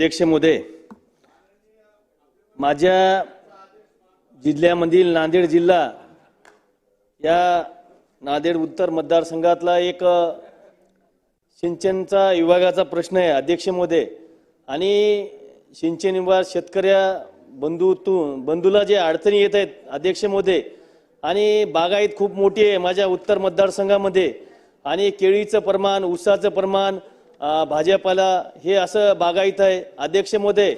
अध्यक्ष मोदय माझ्या जिल्ह्यामधील नांदेड जिल्हा या नांदेड उत्तर मतदारसंघातला एक सिंचनचा विभागाचा प्रश्न आहे. अध्यक्ष मोदय आणि सिंचन विभाग शेतकऱ्या बंधू बंधूला जे अडचणी येत आहेत अध्यक्ष मोदय आणि बागायत खूप मोठी आहे माझ्या उत्तर मतदारसंघामध्ये आणि केळीचं प्रमाण ऊसाचं प्रमाण भाजपाला हे असं बागायत आहे. अध्यक्षमध्ये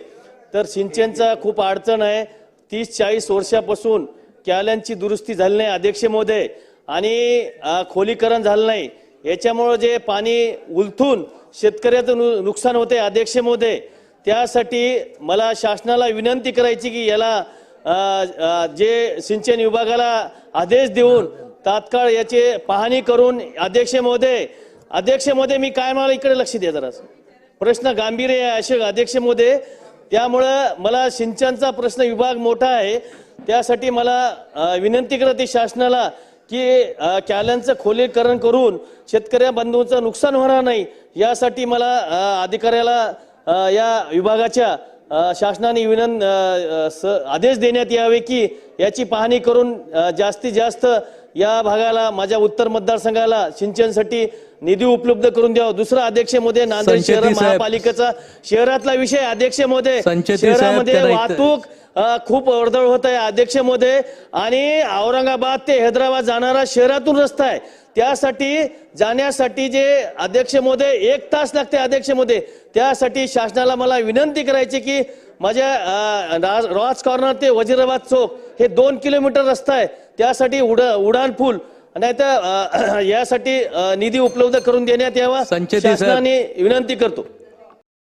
तर सिंचनचा खूप अडचण आहे. तीस चाळीस वर्षापासून कॅल्यांची दुरुस्ती झाली नाही अध्यक्षमध्ये आणि खोलीकरण झालं नाही. याच्यामुळं जे पाणी उलथून शेतकऱ्याचं नु नुकसान होते अध्यक्षमध्ये त्यासाठी मला शासनाला विनंती करायची की याला जे सिंचन विभागाला आदेश देऊन तात्काळ याचे पाहणी करून अध्यक्षमध्ये अध्यक्ष महोदय मी काय मला इकडे लक्ष द्या जरा. प्रश्न गांभीर्य आहे असे अध्यक्ष महोदय त्यामुळं मला सिंचनचा प्रश्न विभाग मोठा आहे. त्यासाठी मला विनंती करत आहे शासनाला की कॅलनचं खोलीकरण करून शेतकऱ्या बंधूंचं नुकसान होणार नाही यासाठी मला अधिकाऱ्याला या विभागाच्या शासनाने विनंत स- आदेश देण्यात यावे की याची पाहणी करून जास्तीत जास्त या भागाला माझ्या उत्तर मतदारसंघाला सिंचनसाठी निधी उपलब्ध करून द्यावा. दुसरा अध्यक्षमध्ये नांदेड शहर. महापालिकेचा शहरातला विषय अध्यक्ष साहेब, शहरामध्ये वाहतूक खूप वर्दळ होत आहे. अध्यक्षमध्ये आणि औरंगाबाद ते हैदराबाद जाणारा शहरातून रस्ता आहे. त्यासाठी जाण्यासाठी जे अध्यक्षमध्ये एक तास लागते अध्यक्षमध्ये त्यासाठी शासनाला मला विनंती करायची की माझ्या राज कॉर्नर ते वजीराबाद चौक हे दोन किलोमीटर रस्ता आहे. त्यासाठी उड उडान पूल नाही तर यासाठी निधी उपलब्ध करून देण्यात यावा संचेती. शासनाने विनंती करतो